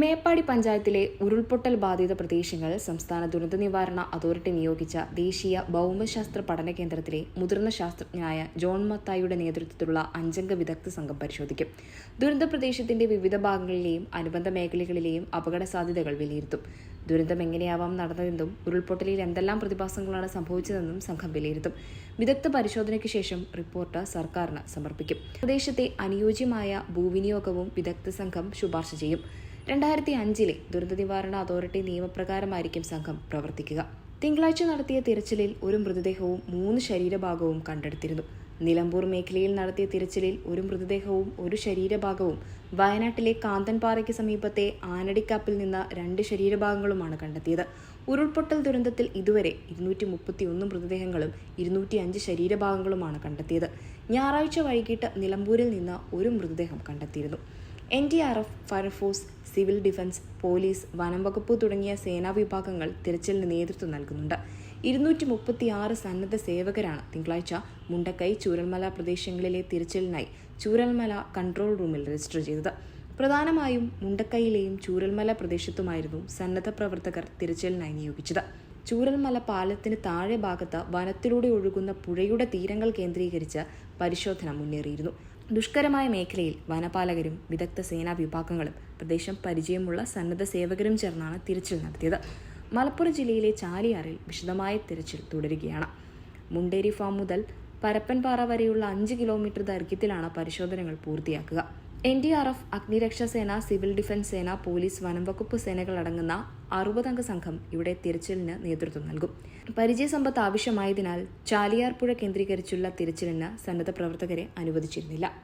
മേപ്പാടി പഞ്ചായത്തിലെ ഉരുൾപൊട്ടൽ ബാധിത പ്രദേശങ്ങൾ സംസ്ഥാന ദുരന്ത നിവാരണ അതോറിറ്റി നിയോഗിച്ച ദേശീയ ഭൗമശാസ്ത്ര പഠന കേന്ദ്രത്തിലെ മുതിർന്ന ശാസ്ത്രജ്ഞനായ ജോൺ മത്തായിയുടെ നേതൃത്വത്തിലുള്ള അഞ്ചംഗ വിദഗ്ധ സംഘം പരിശോധിക്കും. ദുരന്ത പ്രദേശത്തിന്റെ വിവിധ ഭാഗങ്ങളിലെയും അനുബന്ധ മേഖലകളിലെയും അപകട സാധ്യതകൾ വിലയിരുത്തും. ദുരന്തം എങ്ങനെയാവാം നടന്നതെന്നും ഉരുൾപൊട്ടലിൽ എന്തെല്ലാം പ്രതിഭാസങ്ങളാണ് സംഭവിച്ചതെന്നും സംഘം വിലയിരുത്തും. വിദഗ്ധ പരിശോധനയ്ക്ക് ശേഷം റിപ്പോർട്ട് സർക്കാരിന് സമർപ്പിക്കും. പ്രദേശത്തെ അനുയോജ്യമായ ഭൂവിനിയോഗവും വിദഗ്ധ സംഘം ശുപാർശ ചെയ്യും. രണ്ടായിരത്തി അഞ്ചിലെ ദുരന്ത നിവാരണ അതോറിറ്റി നിയമപ്രകാരമായിരിക്കും സംഘം പ്രവർത്തിക്കുക. തിങ്കളാഴ്ച നടത്തിയ തിരച്ചിലിൽ ഒരു മൃതദേഹവും മൂന്ന് ശരീരഭാഗവും കണ്ടെടുത്തിരുന്നു. നിലമ്പൂർ മേഖലയിൽ നടത്തിയ തിരച്ചിലിൽ ഒരു മൃതദേഹവും ഒരു ശരീരഭാഗവും വയനാട്ടിലെ കാന്തൻപാറയ്ക്ക് സമീപത്തെ ആനടിക്കാപ്പിൽ നിന്ന് രണ്ട് ശരീരഭാഗങ്ങളുമാണ് കണ്ടെത്തിയത്. ഉരുൾപൊട്ടൽ ദുരന്തത്തിൽ ഇതുവരെ ഇരുന്നൂറ്റി മുപ്പത്തിയൊന്ന് മൃതദേഹങ്ങളും ഇരുന്നൂറ്റി അഞ്ച് ശരീരഭാഗങ്ങളുമാണ് കണ്ടെത്തിയത്. ഞായറാഴ്ച വൈകിട്ട് നിലമ്പൂരിൽ നിന്ന് ഒരു മൃതദേഹം കണ്ടെത്തിയിരുന്നു. N D R F fire force civil defence police വനം വകുപ്പ് തുടങ്ങിയ സേനാ വിഭാഗങ്ങൾ തിരച്ചിലിന് നേതൃത്വം നൽകുന്നുണ്ട്. ഇരുന്നൂറ്റി മുപ്പത്തി ആറ് സന്നദ്ധ സേവകരാണ് തിങ്കളാഴ്ച മുണ്ടക്കൈ ചൂരൽമല പ്രദേശങ്ങളിലെ തിരച്ചിലിനായി ചൂരൽമല കൺട്രോൾ റൂമിൽ രജിസ്റ്റർ ചെയ്തത്. പ്രധാനമായും മുണ്ടക്കൈയിലെയും ചൂരൽമല പ്രദേശത്തുമായിരുന്നു സന്നദ്ധ പ്രവർത്തകർ തിരച്ചിലിനായി നിയോഗിച്ചത്. ചൂരൽമല പാലത്തിന് താഴെ ഭാഗത്ത് വനത്തിലൂടെ ഒഴുകുന്ന പുഴയുടെ തീരങ്ങൾ കേന്ദ്രീകരിച്ച് പരിശോധന മുന്നേറിയിരുന്നു. ദുഷ്കരമായ മേഖലയിൽ വനപാലകരും വിദഗ്ധ സേനാ വിഭാഗങ്ങളും പ്രദേശം പരിചയമുള്ള സന്നദ്ധ സേവകരും ചേർന്നാണ് തിരച്ചിൽ നടത്തിയത്. മലപ്പുറം ജില്ലയിലെ ചാലിയാറിൽ വിശദമായ തിരച്ചിൽ തുടരുകയാണ്. മുണ്ടേരി ഫാം മുതൽ പരപ്പൻപാറ വരെയുള്ള അഞ്ച് കിലോമീറ്റർ ദൈർഘ്യത്തിലാണ് പരിശോധനകൾ പൂർത്തിയാക്കുക. എൻ ഡി ആർ എഫ് അഗ്നിരക്ഷാ സേന സിവിൽ ഡിഫൻസ് സേന പോലീസ് വനം വകുപ്പ് സേനകളടങ്ങുന്ന അറുപതംഗ സംഘം ഇവിടെ തിരച്ചിലിന് നേതൃത്വം നൽകും. പരിചയസമ്പത്ത് ആവശ്യമായതിനാൽ ചാലിയാർ പുഴ കേന്ദ്രീകരിച്ചുള്ള തിരച്ചിലിന് സന്നദ്ധ പ്രവർത്തകരെ അനുവദിച്ചിരുന്നില്ല.